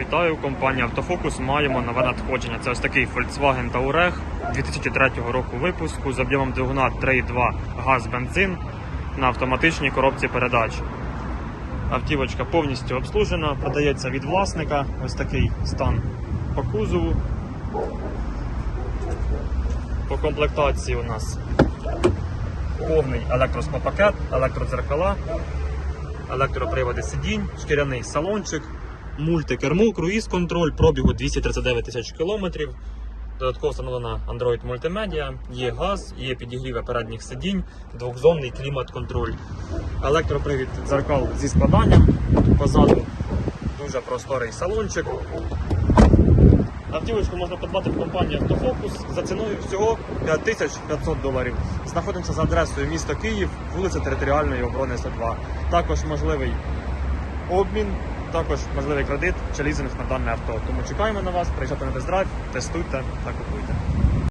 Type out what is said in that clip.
Вітаю, компанія Автофокус. Маємо нове надходження. Це ось такий Volkswagen Touareg 2003 року випуску з об'ємом двигуна 3.2 газ бензин на автоматичній коробці передач. Автівочка повністю обслужена, продається від власника. Ось такий стан по кузову. По комплектації у нас повний електросклопакет, електродзеркала, електроприводи сидінь, шкіряний салончик, мультикермо, круїз-контроль, пробігу 239 тисяч кілометрів. Додатково встановлена Android мультимедіа, є газ, є підігріве передніх сидінь, двохзонний клімат-контроль, електропривід дзеркал зі складанням. Позаду дуже просторий салончик. Автівочку можна придбати в компанії Автофокус за ціною всього 5500 доларів. Знаходимося за адресою місто Київ, вулиця Територіальної оборони 102. Також можливий обмін, також можливий кредит чи лізинг на дане авто. Тому чекаємо на вас, приїжджайте на тест-драйв, тестуйте та купуйте.